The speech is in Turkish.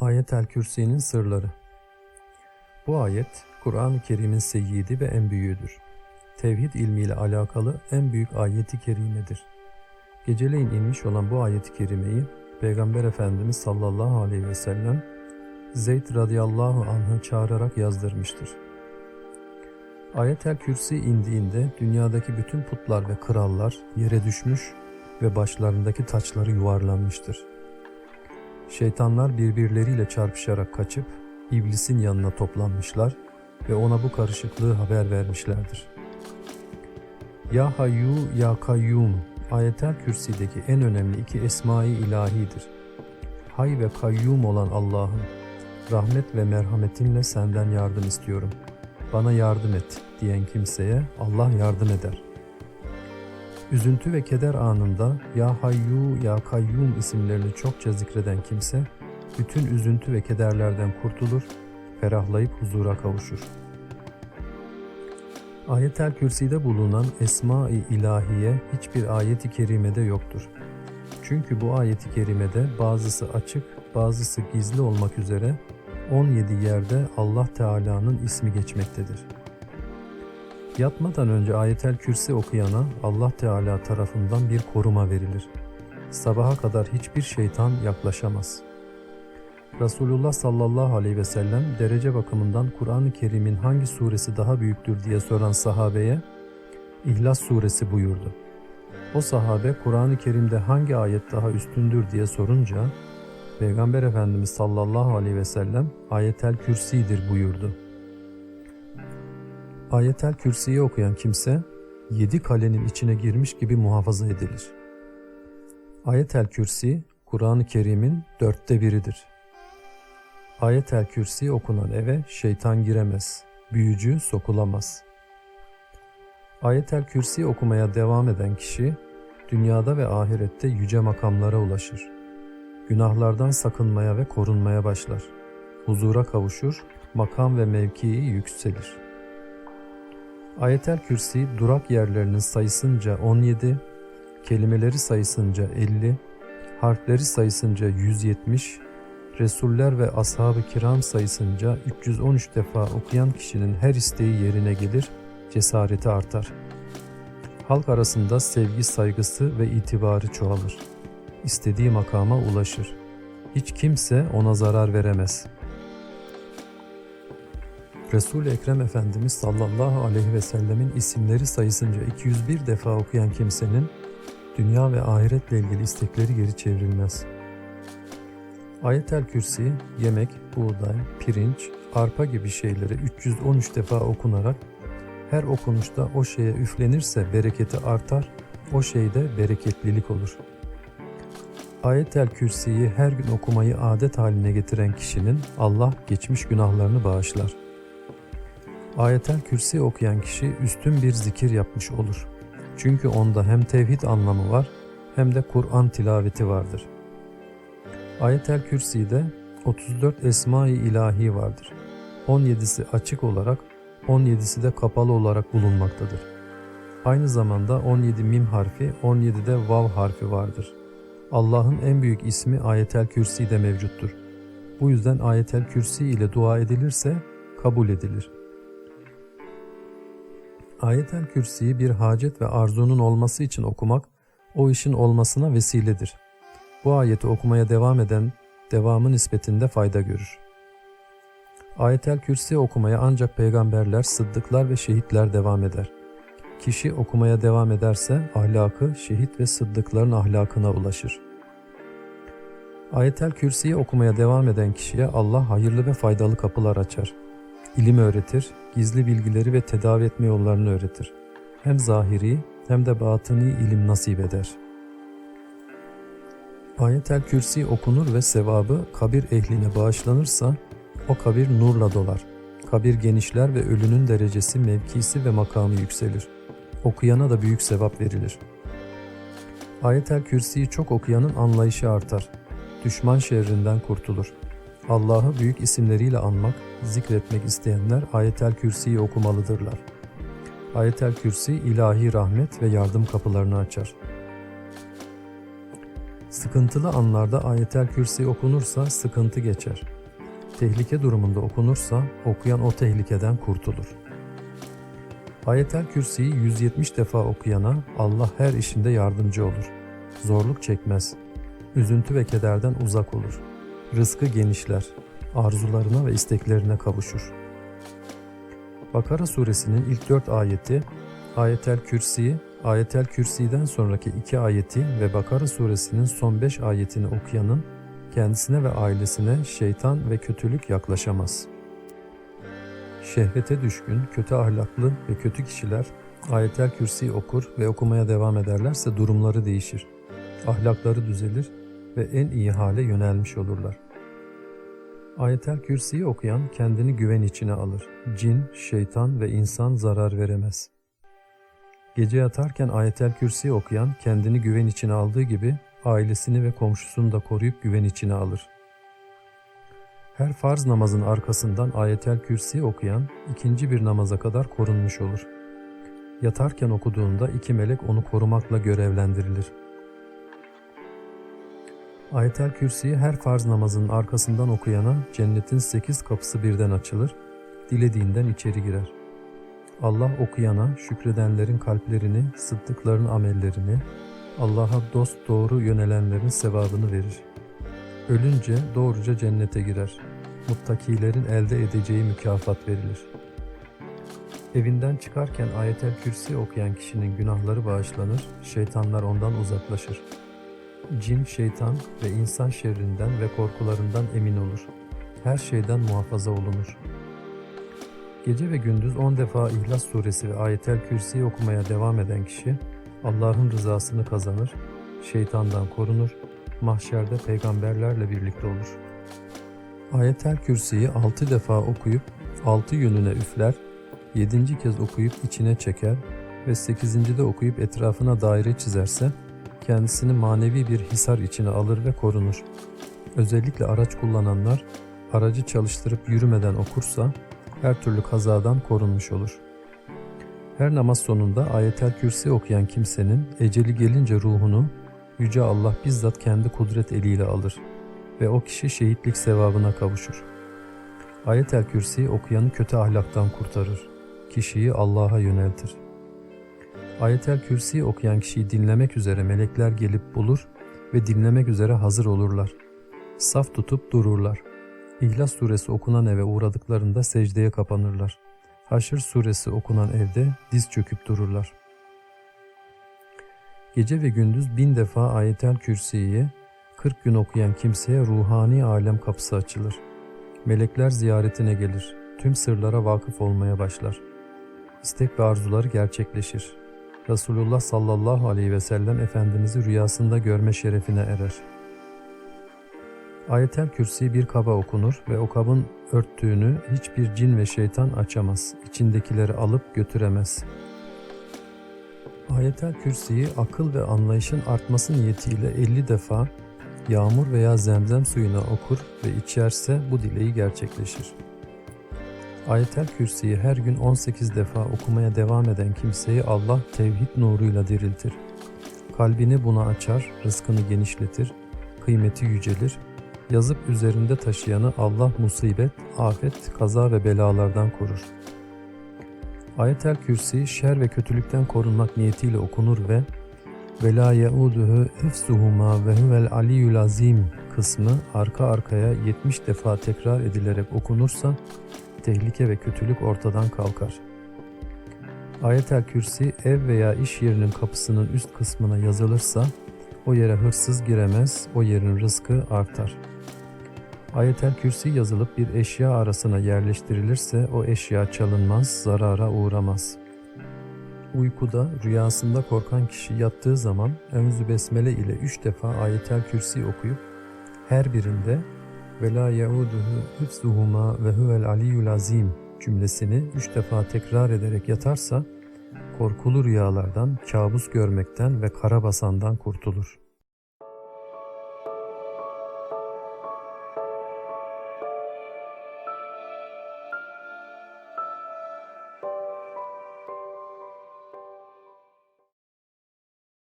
Ayet-el Kürsi'nin sırları Bu ayet, Kur'an-ı Kerim'in seyyidi ve en büyüğüdür. Tevhid ilmiyle alakalı en büyük ayeti kerimedir. Geceleyin inmiş olan bu ayeti kerimeyi Peygamber Efendimiz sallallahu aleyhi ve sellem Zeyd radıyallahu anh'ı çağırarak yazdırmıştır. Ayet-el Kürsi indiğinde dünyadaki bütün putlar ve krallar yere düşmüş ve başlarındaki taçları yuvarlanmıştır. Şeytanlar birbirleriyle çarpışarak kaçıp iblisin yanına toplanmışlar ve ona bu karışıklığı haber vermişlerdir. Ya Hayyu Ya Kayyum ayetel kürsideki en önemli iki esma-i ilahidir. Hay ve kayyum olan Allah'ım, rahmet ve merhametinle senden yardım istiyorum. Bana yardım et diyen kimseye Allah yardım eder. Üzüntü ve keder anında Ya Hayyu Ya Kayyum isimlerini çokça zikreden kimse, bütün üzüntü ve kederlerden kurtulur, ferahlayıp huzura kavuşur. Ayet-el Kürsi'de bulunan Esma-i İlahiye hiçbir ayeti kerimede yoktur. Çünkü bu ayeti kerimede bazısı açık, bazısı gizli olmak üzere 17 yerde Allah Teala'nın ismi geçmektedir. Yatmadan önce ayetel kürsi okuyana Allah Teala tarafından bir koruma verilir. Sabaha kadar hiçbir şeytan yaklaşamaz. Resulullah sallallahu aleyhi ve sellem derece bakımından Kur'an-ı Kerim'in hangi suresi daha büyüktür diye soran sahabeye İhlas suresi buyurdu. O sahabe Kur'an-ı Kerim'de hangi ayet daha üstündür diye sorunca Peygamber Efendimiz sallallahu aleyhi ve sellem ayetel kürsidir buyurdu. Ayetel Kürsi'yi okuyan kimse yedi kalenin içine girmiş gibi muhafaza edilir. Ayetel Kürsi, Kur'an-ı Kerim'in dörtte biridir. Ayetel Kürsi okunan eve şeytan giremez, büyücü sokulamaz. Ayetel Kürsi okumaya devam eden kişi, dünyada ve ahirette yüce makamlara ulaşır. Günahlardan sakınmaya ve korunmaya başlar. Huzura kavuşur, makam ve mevkii yükselir. Ayetel Kürsi durak yerlerinin sayısınca 17, kelimeleri sayısınca 50, harfleri sayısınca 170, Resuller ve ashab-ı kiram sayısınca 313 defa okuyan kişinin her isteği yerine gelir, cesareti artar. Halk arasında sevgi, saygısı ve itibarı çoğalır. İstediği makama ulaşır. Hiç kimse ona zarar veremez.'' Resul-i Ekrem Efendimiz sallallahu aleyhi ve sellemin isimleri sayısınca 201 defa okuyan kimsenin dünya ve ahiretle ilgili istekleri geri çevrilmez. Ayetel Kürsi, yemek, buğday, pirinç, arpa gibi şeyleri 313 defa okunarak her okunuşta o şeye üflenirse bereketi artar, o şeyde bereketlilik olur. Ayetel Kürsi'yi her gün okumayı adet haline getiren kişinin Allah geçmiş günahlarını bağışlar. Ayetel Kürsi okuyan kişi üstün bir zikir yapmış olur. Çünkü onda hem tevhid anlamı var hem de Kur'an tilaveti vardır. Ayetel Kürsi'de 34 Esma-i ilahi vardır. 17'si açık olarak, 17'si de kapalı olarak bulunmaktadır. Aynı zamanda 17 mim harfi, 17'de vav harfi vardır. Allah'ın en büyük ismi Ayetel Kürsi'de mevcuttur. Bu yüzden Ayetel Kürsi ile dua edilirse kabul edilir.'' Ayetel Kürsi'yi bir hacet ve arzunun olması için okumak, o işin olmasına vesiledir. Bu ayeti okumaya devam eden, devamı nispetinde fayda görür. Ayetel Kürsi okumaya ancak peygamberler, sıddıklar ve şehitler devam eder. Kişi okumaya devam ederse ahlakı şehit ve sıddıkların ahlakına ulaşır. Ayetel Kürsi'yi okumaya devam eden kişiye Allah hayırlı ve faydalı kapılar açar ilim öğretir, gizli bilgileri ve tedavi etme yollarını öğretir. Hem zahiri hem de batıni ilim nasip eder. Ayetel Kürsi okunur ve sevabı kabir ehline bağışlanırsa o kabir nurla dolar. Kabir genişler ve ölünün derecesi, mevkisi ve makamı yükselir. Okuyana da büyük sevap verilir. Ayetel Kürsi'yi çok okuyanın anlayışı artar. Düşman şerrinden kurtulur. Allah'ı büyük isimleriyle anmak, zikretmek isteyenler Ayetel Kürsi'yi okumalıdırlar. Ayetel Kürsi ilahi rahmet ve yardım kapılarını açar. Sıkıntılı anlarda ayetel kürsi okunursa sıkıntı geçer. Tehlike durumunda okunursa okuyan o tehlikeden kurtulur. Ayetel Kürsi'yi 170 defa okuyana Allah her işinde yardımcı olur. Zorluk çekmez. Üzüntü ve kederden uzak olur. Rızkı genişler. Arzularına ve isteklerine kavuşur. Bakara suresinin ilk dört ayeti, Ayetel Kürsi'yi, Ayetel Kürsi'den sonraki iki ayeti ve Bakara suresinin son beş ayetini okuyanın kendisine ve ailesine şeytan ve kötülük yaklaşamaz. Şehvete düşkün, kötü ahlaklı ve kötü kişiler Ayetel Kürsi okur ve okumaya devam ederlerse durumları değişir. Ahlakları düzelir ve en iyi hale yönelmiş olurlar. Ayetel Kürsi'yi okuyan kendini güven içine alır. Cin, şeytan ve insan zarar veremez. Gece yatarken Ayetel Kürsi okuyan kendini güven içine aldığı gibi ailesini ve komşusunu da koruyup güven içine alır. Her farz namazın arkasından Ayetel Kürsi okuyan ikinci bir namaza kadar korunmuş olur. Yatarken okuduğunda iki melek onu korumakla görevlendirilir. Ayetel Kürsi'yi her farz namazının arkasından okuyana cennetin sekiz kapısı birden açılır, dilediğinden içeri girer. Allah okuyana şükredenlerin kalplerini, sıddıkların amellerini, Allah'a dost doğru yönelenlerin sevabını verir. Ölünce doğruca cennete girer. Muttakilerin elde edeceği mükafat verilir. Evinden çıkarken ayetel kürsi okuyan kişinin günahları bağışlanır, şeytanlar ondan uzaklaşır. Cin, şeytan ve insan şerrinden ve korkularından emin olur. Her şeyden muhafaza olunur. Gece ve gündüz 10 defa İhlas suresi ve ayetel kürsi okumaya devam eden kişi Allah'ın rızasını kazanır, şeytandan korunur, mahşerde peygamberlerle birlikte olur. Ayetel Kürsi'yi 6 defa okuyup 6 yönüne üfler, 7. kez okuyup içine çeker ve 8. de okuyup etrafına daire çizerse kendisini manevi bir hisar içine alır ve korunur. Özellikle araç kullananlar aracı çalıştırıp yürümeden okursa her türlü kazadan korunmuş olur. Her namaz sonunda ayetel kürsi okuyan kimsenin eceli gelince ruhunu Yüce Allah bizzat kendi kudret eliyle alır ve o kişi şehitlik sevabına kavuşur. Ayetel Kürsi okuyanı kötü ahlaktan kurtarır. Kişiyi Allah'a yöneltir. Ayetel Kürsi okuyan kişiyi dinlemek üzere melekler gelip bulur ve dinlemek üzere hazır olurlar. Saf tutup dururlar. İhlas suresi okunan eve uğradıklarında secdeye kapanırlar. Haşr suresi okunan evde diz çöküp dururlar. Gece ve gündüz bin defa ayetel kürsiyi 40 gün okuyan kimseye ruhani alem kapısı açılır. Melekler ziyaretine gelir. Tüm sırlara vakıf olmaya başlar. İstek ve arzuları gerçekleşir. Resulullah sallallahu aleyhi ve sellem Efendimiz'i rüyasında görme şerefine erer. Ayetel Kürsi bir kaba okunur ve o kabın örttüğünü hiçbir cin ve şeytan açamaz. İçindekileri alıp götüremez. Ayetel Kürsi'yi akıl ve anlayışın artması niyetiyle 50 defa yağmur veya zemzem suyuna okur ve içerse bu dileği gerçekleşir. Ayetel Kürsi'yi her gün 18 defa okumaya devam eden kimseyi Allah tevhid nuruyla diriltir. Kalbini buna açar, rızkını genişletir, kıymeti yücelir, yazıp üzerinde taşıyanı Allah musibet, afet, kaza ve belalardan korur. Ayetel Kürsi şer ve kötülükten korunmak niyetiyle okunur ve yeuduhu hifzuhuma ve huvel aliyyul azim kısmı arka arkaya 70 defa tekrar edilerek okunursa tehlike ve kötülük ortadan kalkar. Ayetel Kürsi ev veya iş yerinin kapısının üst kısmına yazılırsa o yere hırsız giremez, o yerin rızkı artar. Ayetel Kürsi yazılıp bir eşya arasına yerleştirilirse o eşya çalınmaz, zarara uğramaz.'' Uykuda rüyasında korkan kişi yattığı zaman Enzu Besmele ile üç defa ayetel kürsi okuyup her birinde ve la yauduhu hifzuhuma ve huvel aliyyul azim cümlesini üç defa tekrar ederek yatarsa korkulu rüyalardan, kabus görmekten ve karabasandan kurtulur.